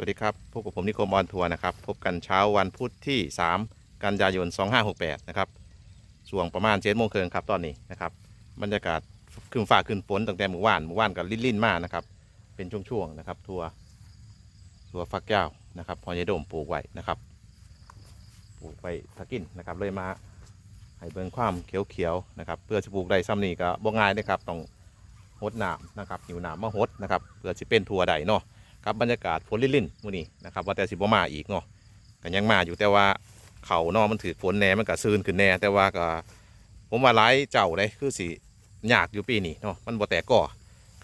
สวัสดีครับ พบกับผมนิคมออนทัวร์นะครับ พบกันเช้าวันพุธที่ 3 กันยายน 2568 นะครับช่วงประมาณเจ็ดโมงครึ่งครับตอนนี้นะครับ บรรยากาศขึ้นฟ้าขึ้นฝนตั้งแต่เมื่อวานเมื่อวานกับลิ่นๆมากนะครับ เป็นช่วงๆนะครับ ทัวร์ทัวร์ฟักยาวนะครับ พอยายโดมปลูกไว้นะครับปลูกไว้ถ้ากินนะครับ เลยมาให้เบิ่งความเขียวๆนะครับ เพื่อจะปลูกได้ซ้ำนี่ก็บ่ง่ายนะครับต้องหดหน้ำนะครับหิวน้ำมาหดนะครับ เพื่อจะเป็นทัวร์ได้เนาะ ครับบรรยากาศฝนลิ่นๆมื้อนี้นะครับว่าแต่สิบ่มาอีกเนาะก็ยังมาอยู่แต่ว่าเขาเนาะมันถือฝนแหน่มันก็ซื่นขึ้นแหน่แต่ว่าก็ผมว่าหลายเจ้าเลยคือสิยากอยู่ปีนี้เนาะมันบ่แตกก่อ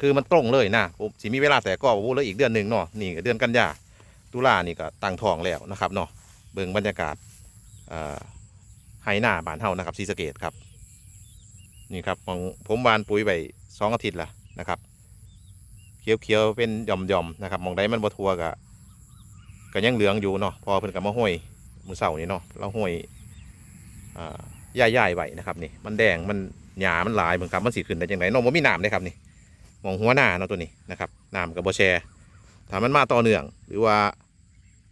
คือมันตรงเลยนะผมสิมีเวลาแตกก่อบ่เลยอีกเดือนหนึ่งเนาะนี่เดือนกันยาตุลานี่ก็ตั้งทองแล้วนะครับเนาะเบิ่งบรรยากาศไฮหน้าบานเฮานะครับศรีสเกษครับนี่ครับของผมวานปุ๋ยไปสองอาทิตย์ละนะครับ เขียวๆเป็นหย่อมๆนะครับมองได้มันบ่ทัวกะก็ยังเหลืองอยู่เนาะพอเพิ่นก็มาห้อยมือเสานี่เนาะเราห้อยอ่าย่ายๆไว้นะครับนี่มันแดงมันหญ้ามันหลายเบิ่งครับมันสิขึ้นได้จังไดเนาะบ่มีน้ำเลยครับนี่มองหัวหน้าเนาะตัวนี้นะครับน้ำก็บ่แชร์ถ้ามันมาต่อเนื่องหรือว่า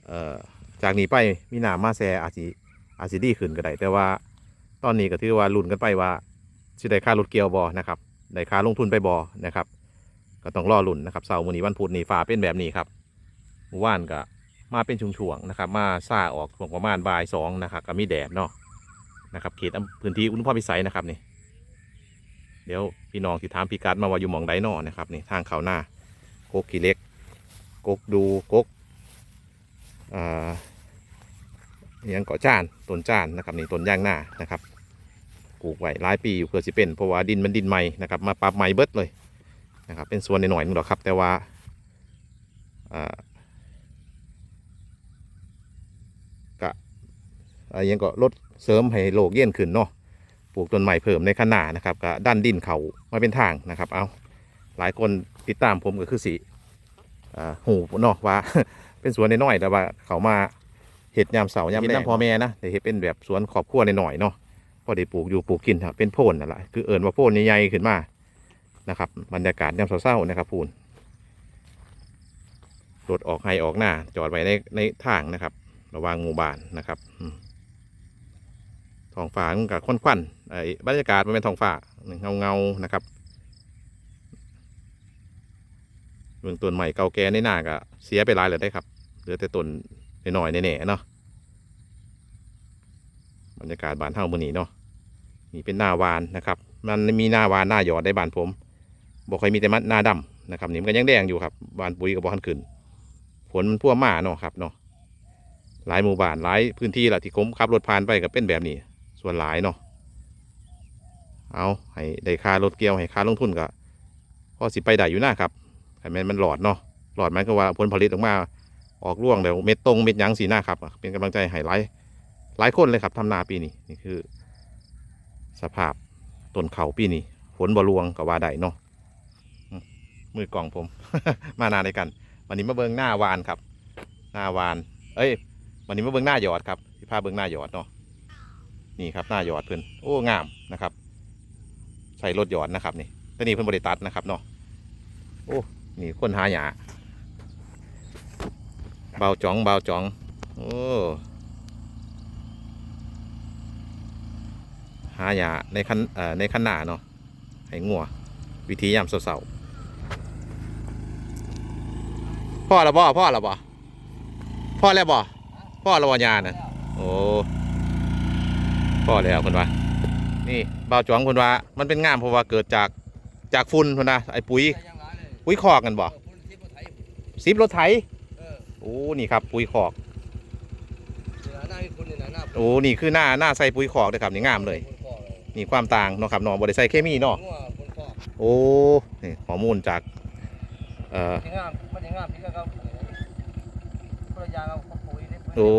เอ่อจากนี้ไปมีน้ำมาแชร์อาจสิอาจสิดีขึ้นก็ได้แต่ว่าตอนนี้ก็ถือว่าลุ้นกันไปว่าสิได้ค่ารถเกียวบ่นะครับได้ค่าลงทุนไปบ่นะครับ ก็ต้องรอลุ่นนะครับเสาร์มื้อนี้วันพุธนี่ฟ้าเป็นแบบนี้ครับเมื่อวานก็มาเป็นช่วงๆนะครับ มาซ่าออกช่วงประมาณบ่ายสองนะครับก็มีแดดเนาะนะครับเขตพื้นที่อุณหภูมิพิสัยนะครับนี่ เดี๋ยวพี่น้องที่ถามพิกัดมาว่าอยู่หมองใดนอนะครับนี่ทางเขาหน้าโกกขี้เล็กกกดูกกอ่าอยังเกาะจ้านต้นจ้านนะครับนี่ต้นย่างหน้านะครับปลูกไว้หลายปีอยู่เพื่อสิเป็นเพราะว่าดินมันดินใหม่นะครับมาปรับใหม่เบิดเลย นะครับ เป็นส่วนหน่อยๆนึงหรอกครับ แต่ว่าอ่ากะอ่ายังก็ลดเสริมให้โลกเย็นขึ้นเนาะปลูกต้นใหม่เพิ่มในขนาดนะครับก็ด้านดินเขามาเป็นทางนะครับ เอาหลายคนติดตามผมก็คือสิอ่าหูเนาะว่า เป็นสวนน้อยๆแต่ว่าเขามาเห็ดยามเสาร์ยามแรงพ่อแม่นะแต่เห็ดเป็นแบบสวนขอบครัวหน่อยๆเนาะพอได้ปลูกอยู่ปลูกกินครับเป็นโพนนั่นแหละคือเอิญว่าโพนใหญ่ๆขึ้นมา นะครับบรรยากาศยามเศร้าๆนะครับพูนรถออกให้ออกหน้า จอดไว้ในในทางนะครับ ระวางหมู่บ้านนะครับท้องฟ้ามันกับควันๆไอ้บรรยากาศมันเป็นท้องฟ้าเงาเงานะครับเบื้องต้นใหม่เก่าแก่ในหน้าก็เสียไปหลายเลยได้ครับเหลือแต่ต้นหน่อยๆแน่ๆเนาะบรรยากาศบานเฮามื้อนีเนาะนี่เป็นหน้าวานนะครับ มันมีหน้าวานหน้าหยอดได้บานผม บอกเคยมีแต่มันหน้าดำนะครับนี่มันก็ยังแดงอยู่ครับบานปุ๋ยกับบอลขึ้นฝนมันพ่วมาเนาะครับเนาะหลายหมู่บ้านหลายพื้นที่ละที่ผมขับรถผ่านไปก็เป็นแบบนี้ ส่วนหลายเนาะเอาให้ได้ค่ารถเกี่ยวให้ค่าลงทุนก็พอสิไปได้อยู่หนะครับให้ม่นมันหลอดเนาะหลอดมายก็ว่าผลผลิตออกมา ออกร่วงเดี๋ยวเม็ดตรงเม็ดยังสีหน้าครับ เป็นกำลังใจให้หลายหลายคนเลยครับทำนาปีนี้นี่คือ สภาพต้นเขาปีนี้ฝนบรวงกับว่าได้เนาะ มือกล่องผม มานานในกัน วันนี้มาเบิงหน้าวานครับ หน้าวาน เอ้ย วันนี้มาเบิงหน้าหยอดครับที่พาเบิงหน้าหยอดเนาะ นี่ครับหน้าหยอดเพิ่อนโอ้งามนะครับ ใส่รถหยอดนะครับนี่ตัวนี้เพิ่อนบริตัดนะครับเนาะ โอ้ นี่คนหาหยาเบาจ๋องเบาจ๋อง โอ้หาหยาในคันเอ่อในคันหนาเนาะให้งัววิธียามเสาๆ พ่อละบ่พ่อละบ่พ่อแล้วบ่พ่อละบ่ยาน่ะโอ้พ่อแล้วคนว่า นี่บ่าวจวงคนว่า มันเป็นงามเพราะว่าเกิดจากจากฝุ่นคนนะไอ้ปุ๋ยปุ๋ยคอกกันบ่ซิบรถไถโอ้นี่ครับ ปุ๋ยคอกโอ้นี่คือหน้าหน้าใส่ปุ๋ยคอกเลยครับนี่งามเลยนี่ความต่างเนาะครับเนาะบริใส่เคมีเนาะโอ้นี่ข้อมูลจาก เอ่อมันงามมันยังงามพี่ก็เขาปรยางเอาปุ๋ยโอ้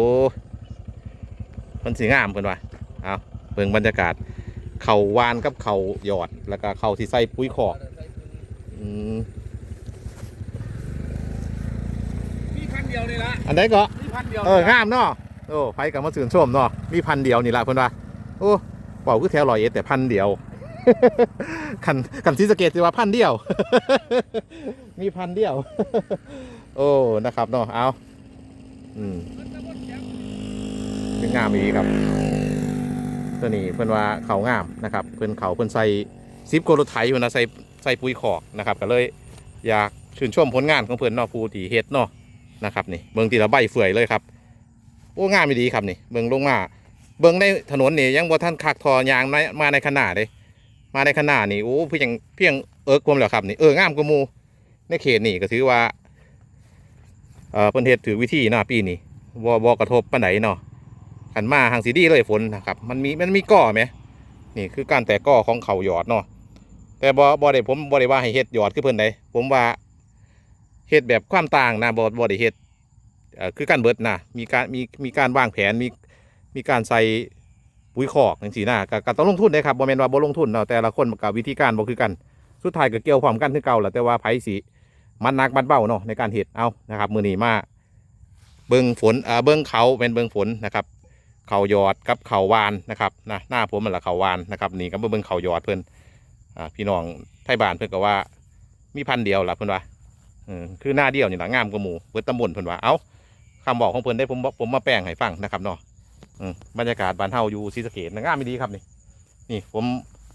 มันสีงามเพิ่นว่าเอาเบิ่งบรรยากาศ เขาวานกับเขาหยอด แล้วก็เขาที่ใส่ปุ๋ยคอกอืมมีพันเดียวนี่ละอันใดก็ มีพันเดียวเออ งามเนาะ โอ้ไผกับมาสื่นชมเนาะ มีพันเดียวนี่ละเพิ่นว่า โอ้เป่าคือแถวลอยเอ็ดแต่พันเดียว คันคันซีสเกตสิว่าพันเดียว มีพันเดียว โอ้ นะครับเนาะ เอาอืมเป็นงามอีกครับ ตัวนี้เพิ่อนว่าเขางามนะครับ เพิ่อนเขาเพิ่อนใส่ซิปโกโลไทยเพิ่นนะใส่ใส่ปุ๋ยขอกนะครับ ก็เลยอยากชื่นชมผลงานของเพิ่อนนาะผู้ที่เฮ็ดเนาะนะครับนี่เบิ่งทีละใบเฟื่อยเลยครับโอ้งามอีดีครับนี่เบิ่งลงมาเบิ่งในถนนนี่ยังบ่ทันคักทอยางมาในขนาดเด้ มาในขนาดนี่โอ้เพียงเพียงเอิกผมแล้วครับนี่เอองามกว่ามูในเขตนี่ก็ถือว่าเอ่อเพิ่นเฮ็ดถือวิธีเนาะปีนี้บ่บ่กระทบปานใดเนาะขันมาทางสีดีเลยฝนนะครับ มันมีมันมีก่อไหมนี่คือการแตกก่อของเขาหยอดเนาะแต่บ่บ่ได้ผมบ่ได้ว่าให้เฮ็ดหยอดคือเพิ่นใดผมว่าเฮ็ดแบบความต่างนะบ่บ่ได้เฮ็ดเอ่อคือการเบิดนะมีการมีมีการวางแผนมีมีการใส่ ปุ๋ยคอกจังซี่นะก็ก็ต้องลงทุนเด้ครับบ่แม่นว่าบ่ลงทุนเนาะแต่ละคนกับวิธีการบ่คือกันสุดท้ายก็เกี่ยวพร้อมกันคือเก่าแหละแต่ว่าไผสิมันนักมันเบาเนาะในการเฮ็ดเอานะครับ มื้อนี้มาเบิ่งฝนเบิ่งเขาเป็นเบิ่งฝนนะครับเขายอดกับเขาวานนะครับนะหน้าผมมันละเขาวานนะครับนี่ก็เบิ่งเขายอดเพิ่อ่าพี่น้องไทยบ้านเพิ่อนก็ว่ามีพันเดียวละเพิ่อนว่าคือหน้าเดียวนี่ล่ะงามกว่าหมูเบิดตำบลเพิ่อนว่าเอาคำบอกของเพิ่อนได้ผมผมมาแปลงให้ฟังนะครับเนาะ บรรยากาศบ้านเฮาอยู่ศรีสะเกษนะงามไม่ดีครับนี่นี่ผม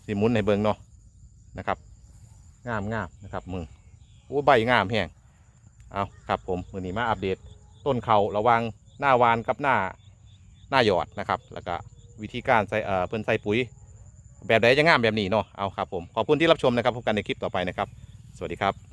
สิมุนให้เบิงเนาะนะครับ งามงามนะครับมึงโอ้ใบงามแฮงเอาครับผมมือนี้มาอัปเดตต้นเขาระวังหน้าวานกับหน้าหน้าหยอดนะครับ แล้วก็วิธีการใส่เอ่อเพิ่นใส่ปุ๋ย แบบใดจะงามแบบนี้เนาะเอาครับผมขอบคุณที่รับชมนะครับพบกันในคลิปต่อไปนะครับ สวัสดีครับ